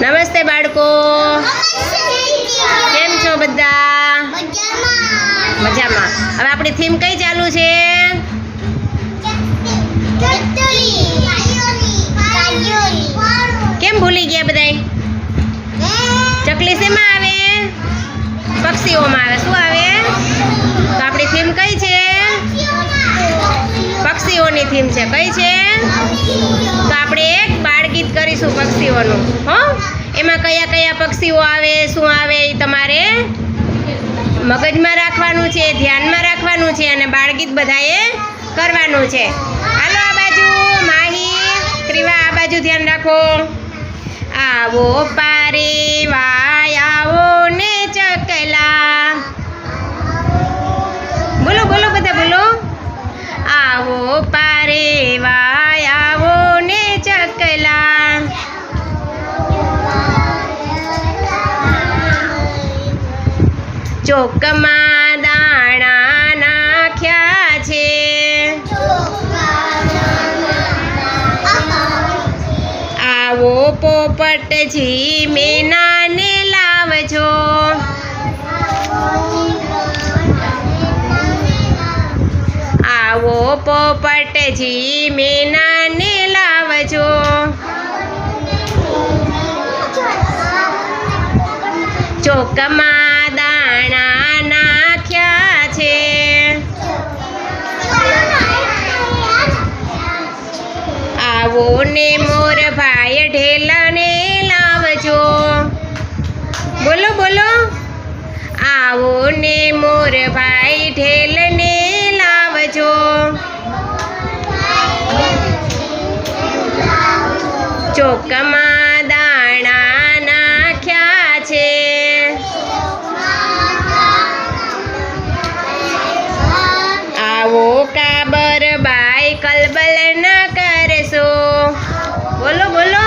નમસ્તે બાળકો. કેમ છો બધા? મજામાં. હવે આપણી થીમ કઈ ચાલુ છે? કેમ ભૂલી ગયા બધાય? ચકલી શેમાં આવે? પક્ષીઓમાં આવે. શું આવે? તો આપણી થીમ કઈ છે? પક્ષીઓની થીમ છે. કઈ છે? પક્ષીઓનું હો? એમાં કયા કયા પક્ષીઓ આવે, શું આવે એ તમારે મગજમાં રાખવાનું છે, ધ્યાનમાં રાખવાનું છે અને બાળગીત બધાએ કરવાનું છે. હાલો આ બાજુ, માહી, ત્રિવા, આ બાજુ ધ્યાન રાખો. આવો પારે વાય આવો ને ચકલા. બોલો બોલો બધા, બોલો. આવો પારે વાય ચોકમાં દાણા નાખ્યા છે. આવો પોપટજી મેનાને લાવજો. આવો પોપટજી મેનાને લાવજો. ચોકમાં દાણા નાખ્યા છે. આવો ને મોર ભાઈ ઢેલાને લાવજો. બોલો બોલો. આવો ને મોર ભાઈ ઢેલને લાવજો. ચોકમાં આવો કાબર બાઈ કલબલ ન કરશો. બોલો બોલો.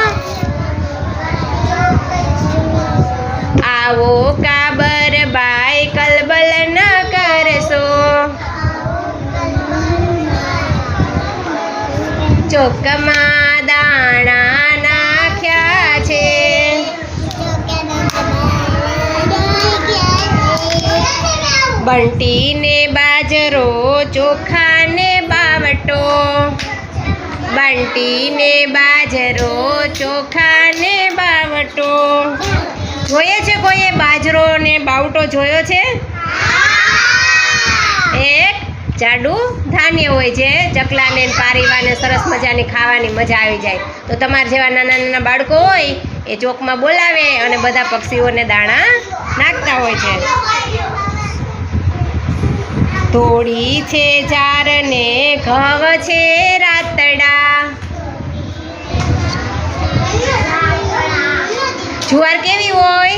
આવો કાબર બાઈ કલબલ ન કરશો. ચોકમાં દાણા બંટીને બાજરો ચોખાને બાવટો. બંટીને બાજરો ચોખાને બાવટો. જોયે છે કોઈએ બાજરો ને બાવટો જોયો છે? એક જાડું ધાન્ય હોય છે. ચકલાને ને પારીવાને સરસ મજાની ખાવાની મજા આવી જાય. તો તમારા જેવા નાના નાના બાળકો હોય એ ચોકમાં બોલાવે અને બધા પક્ષીઓને દાણા નાખતા હોય છે. થોડી છે ચાર ને ઘવ છે રાતડા. જુવાર કેવી હોય?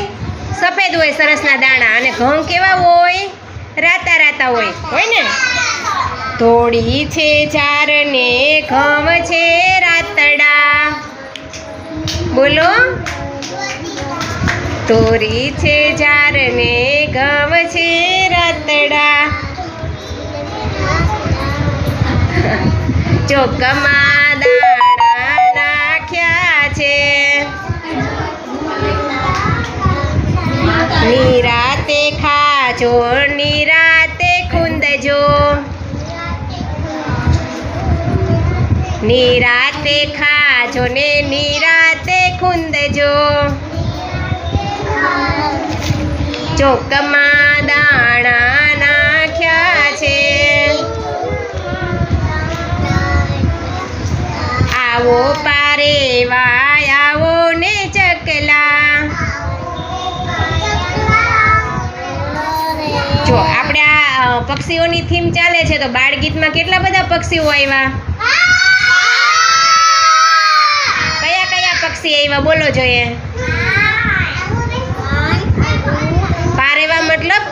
સફેદ હોય સરસના દાણા અને ઘઉં કેવા હોય? રાતા રાતા હોય. હોય ને? તોડી છે ચાર ને ઘવ છે રાતડા. બોલો? તોરી છે ચાર ને ઘવ છે રાતડા. ચોકમાં દાણા નાખ્યા છે. નિરાતે ખાજો નિરાતે ખૂંદજો. નિરાતે ખાજો ને નિરાતે ખૂંદજો. ચોકમાં દાણા આવો પારે આવો ને ચકલા. જો, આપણે આ પક્ષીઓની થીમ ચાલે છે, તો બાળ ગીતમાં કેટલા બધા પક્ષીઓ આવ્યા કયા કયા પક્ષી આવ્યા બોલો જોઈએ. પારેવા મતલબ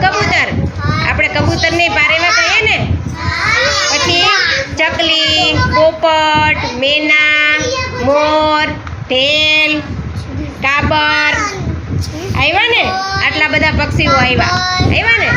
મોર ઢેલ કાબર. આવ્યા ને? આટલા બધા પક્ષીઓ આવ્યા આવ્યા ને?